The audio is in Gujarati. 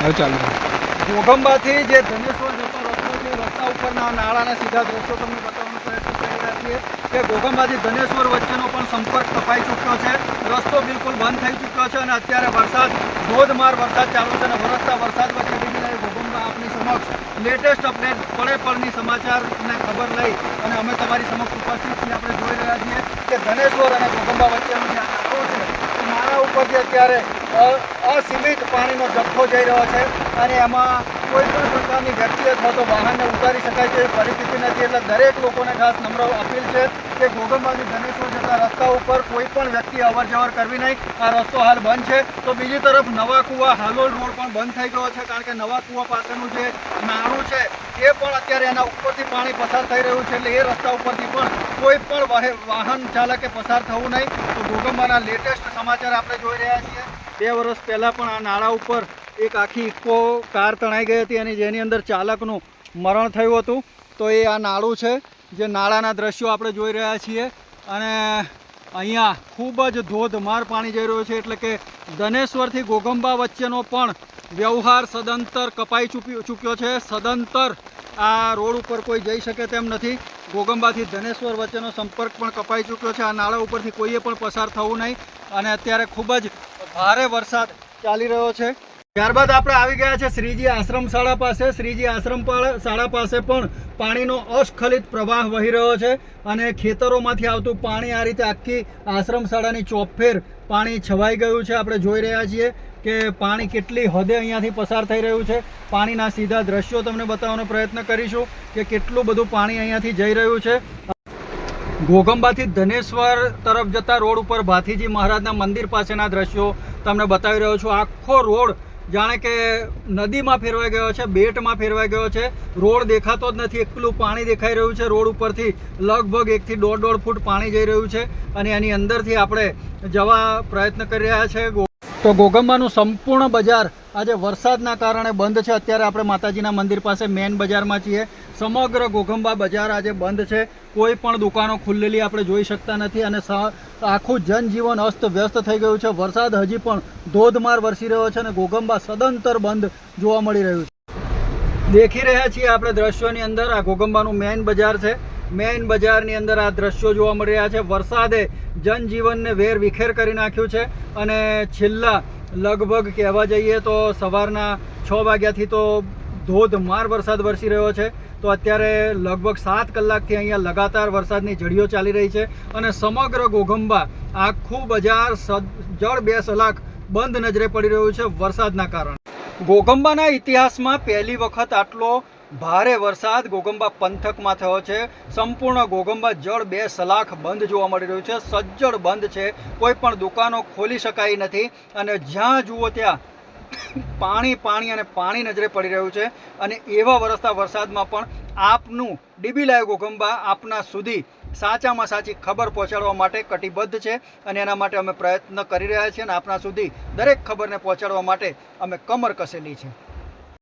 હવે ચાલો. ઘોગંબાથી જે ધનેશ્વર જતો રસ્તો છે રસ્તા ઉપરના નાળાના સીધા દ્રશ્યો તમને બતાવવાનો પ્રયત્ન કરી રહ્યા છીએ કે ઘોગંબાથી ધનેશ્વર વચ્ચેનો પણ સંપર્ક કપાઈ ચૂક્યો છે. રસ્તો બિલકુલ બંધ થઈ ચૂક્યો છે અને અત્યારે વરસાદ, ધોધમાર વરસાદ ચાલુ છે અને વરસતા વરસાદ વચ્ચે ડીબી આપની સમક્ષ લેટેસ્ટ અપડેટ પળે પળની સમાચારને ખબર લઈ અને અમે તમારી સમક્ષ ઉપસ્થિત છીએ. આપણે જોઈ રહ્યા છીએ કે ધનેશ્વર અને ઘોગંબા વચ્ચેનો જે આ છે ઉપરથી અત્યારે અસીમિત પાણીનો જથ્થો જઈ રહ્યો છે અને એમાં કોઈ પણ પ્રકારની વ્યક્તિ અથવા તો વાહનને ઉતારી શકાય તેવી પરિસ્થિતિ નથી. એટલે દરેક લોકોને ખાસ નમ્ર અપીલ છે કે ઘોગંબાથી ધનેશ્વર જતા રસ્તા ઉપર કોઈ પણ વ્યક્તિ અવર જવર કરવી નહીં. આ રસ્તો હાલ બંધ છે. તો બીજી તરફ નવા કુવા હાલોલ રોડ પણ બંધ થઈ ગયો છે કારણ કે નવા કુવા પાસેનું જે નાણું છે એ પણ અત્યારે એના ઉપરથી પાણી પસાર થઈ રહ્યું છે. એટલે એ રસ્તા ઉપરથી પણ કોઈ પણ વાહે- વાહન ચાલકે પસાર થવું નહીં. તો ઘોઘંબાના લેટેસ્ટ સમાચાર આપણે જોઈ રહ્યા છીએ. બે વર્ષ પહેલાં પણ આ નાળા ઉપર એક આખી ઇકો કાર તણાઈ ગઈ હતી અને જેની અંદર ચાલકનું મરણ થયું હતું. તો એ આ નાળું છે, જે નાળાના દ્રશ્યો આપણે જોઈ રહ્યા છીએ. અને અહીંયા ખૂબ જ ધોધમાર પાણી જઈ રહ્યું છે, એટલે કે ધનેશ્વરથી ગોગંબા વચ્ચેનો પણ વ્યવહાર સદંતર કપાઈ ચૂક્યો છે. સદંતર આ રોડ ઉપર કોઈ જઈ શકે તેમ નથી. ગોગંબાથી ધનેશ્વર વચ્ચેનો સંપર્ક પણ કપાઈ ચૂક્યો છે. આ નાળા ઉપરથી કોઈએ પણ પસાર થવું નહીં અને અત્યારે ખૂબ જ ભારે વરસાદ ચાલી રહ્યો છે. ત્યારબાદ આપણે આવી ગયા છે શ્રીજી આશ્રમ શાળા પાસે. શ્રીજી આશ્રમ શાળા પાસે પણ પાણીનો અસ્ખલિત પ્રવાહ વહી રહ્યો છે અને ખેતરોમાંથી આવતું પાણી આ રીતે આખી આશ્રમ શાળાની ચોફેર પાણી છવાઈ ગયું છે. આપણે જોઈ રહ્યા છીએ કે પાણી કેટલી હદે અહીંયાથી પસાર થઈ રહ્યું છે. પાણીના સીધા દ્રશ્યો તમને બતાવવાનો પ્રયત્ન કરીશું કે કેટલું બધું પાણી અહીંયાથી જઈ રહ્યું છે. ગોગંબાથી ધનેશ્વર તરફ જતા રોડ ઉપર ભાથીજી મહારાજના મંદિર પાસેના દ્રશ્યો તમને બતાવી રહ્યો છું. આખો રોડ જાણે કે નદીમાં ફેરવાઈ ગયો છે, બેટમાં ફેરવાઈ ગયો છે. રોડ દેખાતો જ નથી, એકલું પાણી દેખાઈ રહ્યું છે રોડ ઉપરથી. લગભગ એકથી દોઢ દોઢ ફૂટ પાણી જઈ રહ્યું છે અને એની અંદરથી આપણે જવા પ્રયત્ન કરી રહ્યા છે. તો ગોગંબાનું સંપૂર્ણ બજાર આજે વરસાદના કારણે બંધ છે. અત્યારે આપણે માતાજીના મંદિર પાસે મેન બજારમાં છીએ. સમગ્ર ગોગંબા બજાર આજે બંધ છે. કોઈ પણ દુકાનો ખુલ્લેલી આપણે જોઈ શકતા નથી અને આખું જનજીવન અસ્ત વ્યસ્ત થઈ ગયું છે. વરસાદ હજી પણ ધોધમાર વરસી રહ્યો છે અને ગોગંબા સદંતર બંધ જોવા મળી રહ્યું છે. દેખી રહ્યા છીએ આપણે દ્રશ્યોની અંદર. આ ઘોઘંબાનું મેઇન બજાર છે. મેઇન બજારની અંદર આ દ્રશ્યો જોવા મળી રહ્યા છે. વરસાદે જનજીવનને વેર વિખેર કરી નાખ્યું છે અને છેલ્લા લગભગ કહેવા જઈએ તો સવારના છ વાગ્યાથી તો ધોધમાર વરસાદ વરસી રહ્યો છે. તો અત્યારે લગભગ સાત કલાકથી અહીંયા લગાતાર વરસાદની ઝડીઓ ચાલી રહી છે અને સમગ્ર ઘોઘંબા આખું બજાર જળ બે સલાક બંધ નજરે પડી રહ્યું છે વરસાદના કારણે. ઘોઘંબાના ઇતિહાસમાં પહેલી વખત આટલો ભારે વરસાદ ગોગંબા પંથકમાં થયો છે. સંપૂર્ણ ગોગંબા જળ બે સલાખ બંધ જોવા મળી રહ્યું છે. સજ્જડ બંધ છે. કોઈ પણ દુકાનો ખોલી શકાય નથી અને જ્યાં જુઓ ત્યાં પાણી પાણી અને પાણી નજરે પડી રહ્યું છે અને એવા વરસતા વરસાદમાં પણ આપનું ડીબી લાઈવ ગોગંબા આપના સુધી સાચામાં સાચી ખબર પહોંચાડવા માટે કટિબદ્ધ છે અને એના માટે અમે પ્રયત્ન કરી રહ્યા છીએ અને આપના સુધી દરેક ખબરને પહોંચાડવા માટે અમે કમર કસેલી છે.